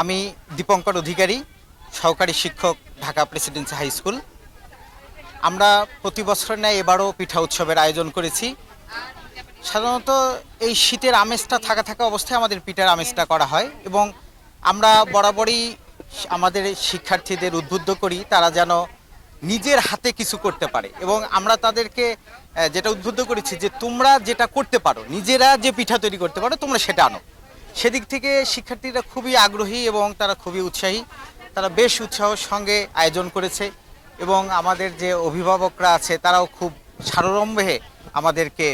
আমি দীপঙ্কর অধিকারী, সহকারী শিক্ষক, ঢাকা প্রেসিডেন্সি হাই স্কুল। আমরা প্রতি বছর ন্যায় এবারও পিঠা উৎসবের আয়োজন করেছি। সাধারণত এই শীতের আমেজটা থাকা থাকা অবস্থায় আমাদের পিঠার আমেজটা করা হয় এবং আমরা বরাবরই আমাদের শিক্ষার্থীদের উদ্বুদ্ধ করি, তারা যেন নিজের হাতে কিছু করতে পারে এবং আমরা তাদেরকে যেটা উদ্বুদ্ধ করেছি যে তোমরা যেটা করতে পারো, নিজেরা যে পিঠা তৈরি করতে পারো, তোমরা সেটা আনো। সেদিক থেকে শিক্ষার্থীরা খুবই আগ্রহী এবং তারা খুবই উৎসাহী। তারা বেশ উৎসাহের সঙ্গে আয়োজন করেছে এবং আমাদের যে অভিভাবকরা আছে তারাও খুব সাররম্ভে আমাদেরকে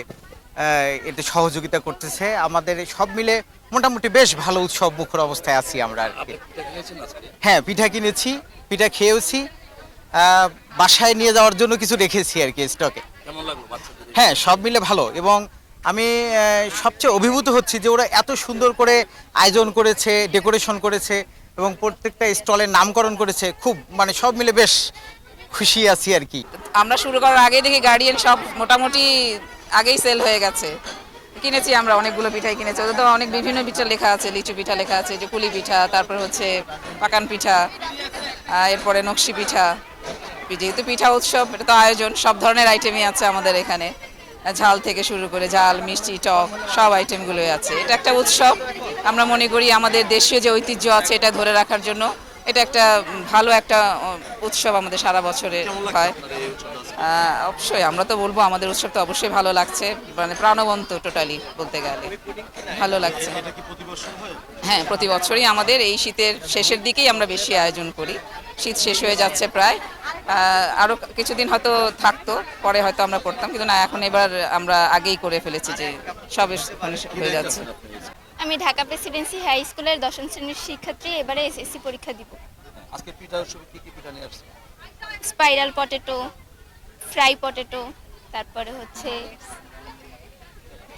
এতে সহযোগিতা করতেছে। আমাদের সব মিলে মোটামুটি বেশ ভালো উৎসব মুখর অবস্থায় আছি আমরা আর কি। হ্যাঁ পিঠা কিনেছি পিঠা খেয়েওছি। বাসায় নিয়ে যাওয়ার জন্য কিছু রেখেছি আর কি স্টকে হ্যাঁ সব মিলে ভালো এবং আমি সবচেয়ে অভিভূত হচ্ছি যে ওরা এত সুন্দর করে আয়োজন করেছে, ডেকোরেশন করেছে এবং প্রত্যেকটা স্টলের নামকরণ করেছে। খুব মানে সব মিলে বেশ খুশি আছি আর কি। আমরা শুরু করার আগে দেখি গার্ডিয়ান সব মোটামুটি আগেই সেল হয়ে গেছে। কিনেছি আমরা অনেকগুলো পিঠাই কিনেছি। ওদের তো অনেক বিভিন্ন পিঠা লেখা আছে, লিচু পিঠা লেখা আছে যে পুলি পিঠা, তারপর হচ্ছে পাকান পিঠা এরপরে নকশি পিঠা যেহেতু পিঠা উৎসব, এটা তো আয়োজন, সব ধরনের আইটেমই আছে আমাদের এখানে। ঝাল থেকে শুরু করে ঝাল মিষ্টি টক সব আইটেমগুলোই আছে। এটা একটা উৎসব। আমরা মনে করি আমাদের দেশীয় যে ঐতিহ্য আছে এটা ধরে রাখার জন্য এটা একটা ভালো একটা উৎসব আমাদের সারা বছরে হয়। অবশ্যই আমরা তো বলব আমাদের উৎসব তো অবশ্যই ভালো লাগছে। মানে প্রাণবন্ত টোটালি বলতে গেলে। ভালো লাগছে। হ্যাঁ প্রতি বছরই আমাদের। এই শীতের শেষের দিকেই আমরা বেশি আয়োজন করি। শীত শেষ হয়ে যাচ্ছে প্রায়। আহ, আরও কিছুদিন হয়তো থাকতো পরে হয়তো আমরা করতাম কিন্তু না এখন এবার আমরা আগেই করে ফেলেছি যে সব মানে হয়ে যাচ্ছে। আমি ঢাকা প্রেসিডেন্সি হাই স্কুলের দশম শ্রেণির শিক্ষার্থী এবারে এসএসসি পরীক্ষা দিব। আজকে পিঠা উৎসবে কি কি পিঠা নিয়ে আসছে স্পাইরাল পটেটো ফ্রাই পটেটো তারপরে হচ্ছে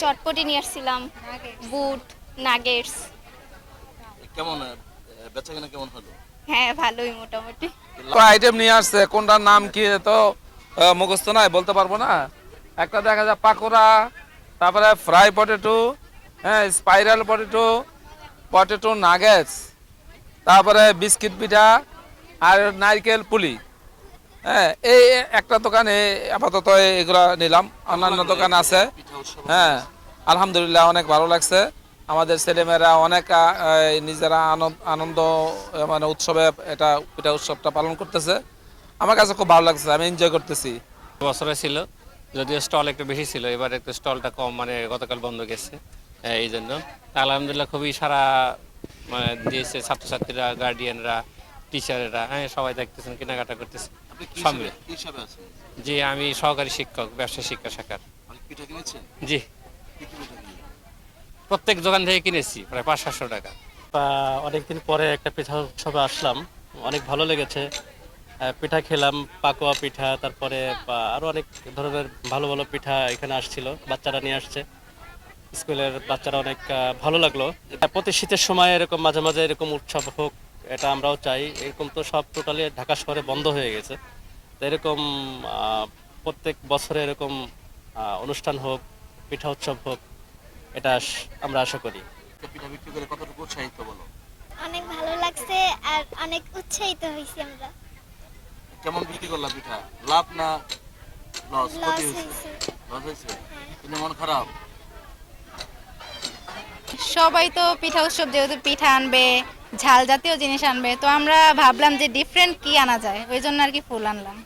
চটপটি নিয়ে আসছিলাম বুট নাগেটস। কেমন বেচা কেনা কেমন হলো? হ্যাঁ ভালোই মোটামুটি। আইটেম নিয়ে আসছে? কোনটার নাম কি তো মুখস্থ নাই, বলতে পারব না? একটা দেখা যায় পাকোড়া, তারপরে ফ্রাই পটেটো হ্যাঁ স্পাইরাল পটেটো পটেটো নাগেটস তারপরে বিস্কিট পিঠা আর নারকেল পুলি। হ্যাঁ এই একটা দোকানে আপাতত এগুলা নিলাম, অন্যান্য দোকান আছে। হ্যাঁ আলহামদুলিল্লাহ, অনেক ভালো লাগছে। আমাদের ছেলেমেয়েরা অনেক নিজেরা আনন্দ আনন্দ মানে উৎসবে এটা পিঠা উৎসবটা পালন করতেছে। আমার কাছে খুব ভালো লাগছে আমি এনজয় করতেছি। বছরে ছিল যদিও স্টল একটু বেশি ছিল এবার একটু স্টলটা কম মানে গতকাল বন্ধ গেছে এই জন্য। আলহামদুলিল্লাহ খুবই সারা মানে দিয়েছে ছাত্রছাত্রীরা গার্ডিয়ানরা টিচারেরা হ্যাঁ সবাই দেখতেছেন কেনাকাটা করতেছে। আপনি কি সামনে। জি আমি সহকারী শিক্ষক ব্যবসা শিক্ষা শাখার। জি? প্রত্যেক দোকান থেকে কিনেছি, প্রায় পাঁচ, সাতশো টাকা। অনেকদিন পরে একটা পিঠা উৎসবে আসলাম, অনেক ভালো লেগেছে। পিঠা খেলাম, পাকোয়া পিঠা, তারপরে বা আরও অনেক ধরনের ভালো ভালো পিঠা এখানে আসছিল, বাচ্চারা নিয়ে আসছে। স্কুলের বাচ্চারা অনেক ভালো লাগল। প্রতি শীতের সময় এরকম মাঝে মাঝে এরকম উৎসব হোক, এটা আমরাও চাই। এরকম তো সব টোটালি ঢাকা শহরে বন্ধ হয়ে গেছে। তো এরকম প্রত্যেক বছরে এরকম অনুষ্ঠান হোক, পিঠা উৎসব হোক এটা আমরা আশা করি। পিঠা বিক্রি করে কতটুকু উৎসাহিত বলো? অনেক ভালো লাগছে আর অনেক উৎসাহিত হয়েছি আমরা। কেমন বিক্রি করলাম পিঠা? লাভ না লস ক্ষতি হয়েছে? হয়েছে। লস হয়েছে? কিন্তু মন খারাপ? সবাই তো পিঠা উৎসব যেহেতু পিঠা আনবে ঝাল জাতীয় জিনিস আনবে তো আমরা ভাবলাম যে ডিফারেন্ট কি আনা যায়? ওই জন্য আর কি ফুল আনলাম।